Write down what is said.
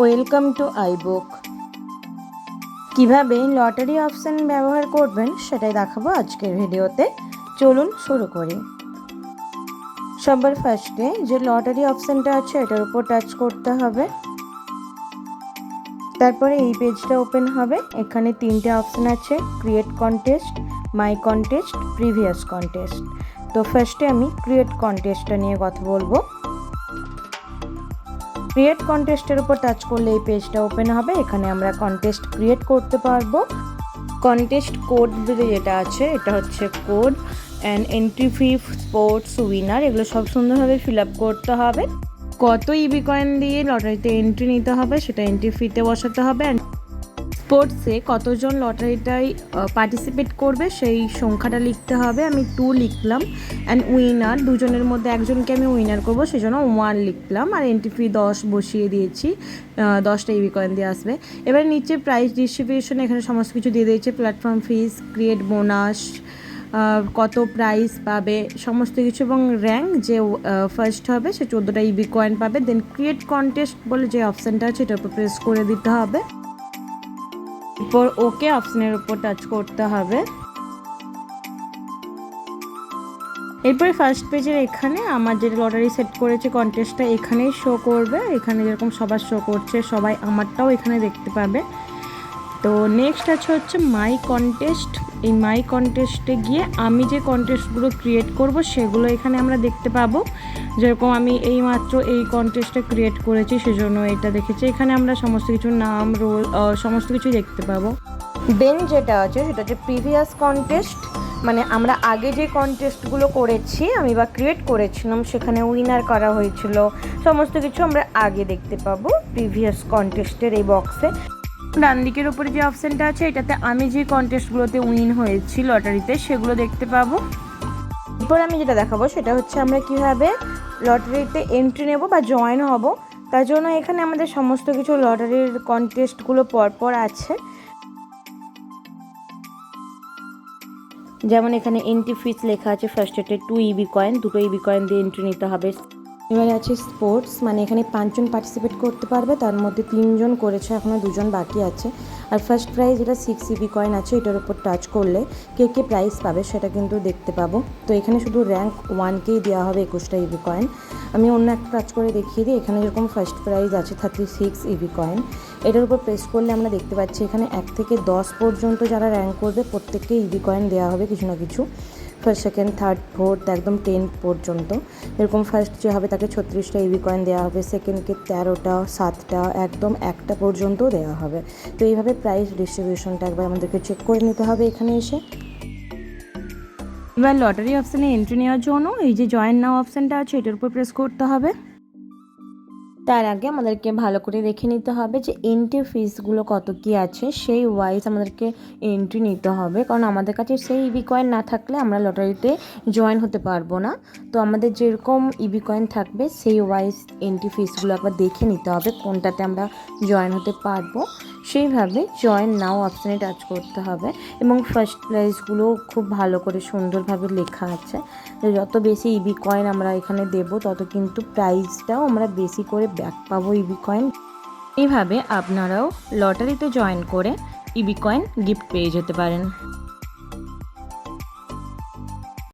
Welcome to iBook. কীভাবে lottery option ব্যবহার করবেন সেটাই দেখাবো আজকের ভিডিওতে। চলুন শুরু করি। সবার ফার্স্টে যে লটারি অপশনটা আছে, এটার উপর টাচ করতে হবে। তারপরে এই পেজটা ওপেন হবে। এখানে তিনটে অপশন আছে create contest my contest previous contest তো ফার্স্টে আমি ক্রিয়েট কন্টেস্টটা নিয়ে কথা বলব। ক্রিয়েট কন্টেস্টের উপর টাচ করলে এই পেজটা ওপেন হবে। এখানে আমরা কন্টেস্ট ক্রিয়েট করতে পারব। কন্টেস্ট কোড যেটা আছে, এটা হচ্ছে code and entry fee sports winner এগুলো সব সুন্দরভাবে ফিল আপ করতে হবে। কত ইবি কয়েন দিয়ে লটারিতে এন্ট্রি নিতে হবে, সেটা এন্ট্রি ফিতে বসাতে হবে। অ্যান্ড স্পোর্টসে কতজন লটারিটায় পার্টিসিপেট করবে সেই সংখ্যাটা লিখতে হবে। আমি টু লিখলাম অ্যান্ড উইনার দুজনের মধ্যে একজনকে আমি উইনার করব সেই জন্য ওয়ান লিখলাম। আর এন্ট্রি ফি দশ বসিয়ে দিয়েছি দশটা ইবি কয়েন দিয়ে আসবে। এবার নিচে প্রাইস ডিস্ট্রিবিউশন এখানে সমস্ত কিছু দিয়ে দিয়েছে। প্ল্যাটফর্ম ফিস ক্রিয়েট বোনাস কত প্রাইস পাবে, সমস্ত কিছু এবং র্যাঙ্ক যে ফার্স্ট হবে, সে চোদ্দোটা ইবি কয়েন পাবে। দেন ক্রিয়েট কন্টেস্ট বলে যে অপশানটা আছে, সেটার উপর প্রেস করে দিতে হবে। এরপর ওকে অপশনের উপর টাচ করতে হবে। এরপরে ফার্স্ট পেজের এখানে আমার যে লটারি সেট করেছে কন্টেস্টটা এখানেই শো করবে। এখানে যেরকম সবার শো করছে, সবাই আমারটাও এখানে দেখতে পাবে। তো নেক্সট আছে হচ্ছে মাই কন্টেস্ট এই মাই কন্টেস্টে গিয়ে আমি যে কন্টেস্টগুলো ক্রিয়েট করব, সেগুলো এখানে আমরা দেখতে পাবো। যেরকম আমি এই মাত্র এই কন্টেস্টটা ক্রিয়েট করেছি সেজন্য এটা দেখেছি। এখানে আমরা সমস্ত কিছু নাম রোল সমস্ত কিছুই দেখতে পাবো। দেন যেটা আছে সেটা হচ্ছে প্রিভিয়াস কন্টেস্ট মানে আমরা আগে যে কন্টেস্টগুলো করেছি আমি বা ক্রিয়েট করেছিলাম সেখানে উইনার করা হয়েছিল সমস্ত কিছু আমরা আগে দেখতে পাবো প্রিভিয়াস কন্টেস্টের এই বক্সে ডান দিকের উপরে যে অপশানটা আছে এটাতে আমি যে কন্টেস্টগুলোতে উইন হয়েছি লটারিতে সেগুলো দেখতে পাবো। এরপর আমি যেটা দেখাবো সেটা হচ্ছে আমরা কীভাবে লটারিতে এন্ট্রি নেব বা জয়েন হব। তার জন্য এখানে আমাদের সমস্ত কিছু লটারির কন্টেস্টগুলো পরপর আছে। যেমন এখানে এন্ট্রি ফিস লেখা আছে ফার্স্ট এটে টু ইবি কয়েন দুটো ইবি কয়েন দিয়ে এন্ট্রি নিতে হবে। এবারে আছে স্পোর্টস মানে এখানে পাঁচজন পার্টিসিপেট করতে পারবে, তার মধ্যে তিনজন করেছে এখনও দুজন বাকি আছে। আর ফার্স্ট প্রাইজ যেটা সিক্স ইবি কয়েন আছে, এটার উপর টাচ করলে কে কে প্রাইজ পাবে সেটা কিন্তু দেখতে পাবো। তো এখানে শুধু র্যাঙ্ক ওয়ানকেই দেওয়া হবে একুশটা ইবি কয়েন আমি অন্য একটা টাচ করে দেখিয়ে দিই, এখানে যেরকম ফার্স্ট প্রাইজ আছে থার্টি সিক্স ইবি কয়েন এটার উপর প্রেস করলে আমরা দেখতে পাচ্ছি, এখানে এক থেকে দশ পর্যন্ত যারা র্যাঙ্ক করবে, প্রত্যেককে ইবি কয়েন দেওয়া হবে কিছু না কিছু। ফার্স্ট সেকেন্ড থার্ড ফোর্থ একদম টেন পর্যন্ত। এরকম ফার্স্ট যে হবে তাকে ছত্রিশটা ইবি কয়েন দেওয়া হবে সেকেন্ডকে তেরোটা, সাতটা, একদম একটা পর্যন্ত দেওয়া হবে। তো এইভাবে প্রাইস ডিস্ট্রিবিউশনটা একবার আমাদেরকে চেক করে নিতে হবে এখানে এসে। এবার লটারি অপশানে এন্ট্রি নেওয়ার জন্য এই যে জয়েন নাও অপশানটা আছে, এটার উপর প্রেস করতে হবে। তার আগে আমাদেরকে ভালো করে দেখে নিতে হবে যে এন্ট্রি ফিসগুলো কত কি আছে, সেই ওয়াইজ আমাদেরকে এন্ট্রি নিতে হবে। কারণ আমাদের কাছে সেই ইবি কয়েন না থাকলে আমরা লটারিতে জয়েন হতে পারব না। তো আমাদের যেরকম ইবি কয়েন থাকবে, সেই ওয়াইজ এন্ট্রি ফিসগুলো একবার দেখে নিতে হবে কোনটাতে আমরা জয়েন হতে পারব। সেইভাবে জয়েন নাও অপশানে টাচ করতে হবে এবং ফার্স্ট প্রাইজগুলো খুব ভালো করে সুন্দরভাবে লেখা আছে। যত বেশি ইবি কয়েন আমরা এখানে দেব, তত কিন্তু প্রাইজটাও আমরা বেশি করে ব্যাক পাবো ইবি কয়েন এইভাবে আপনারাও লটারিতে জয়েন করে ইবি কয়েন গিফট পেয়ে যেতে পারেন।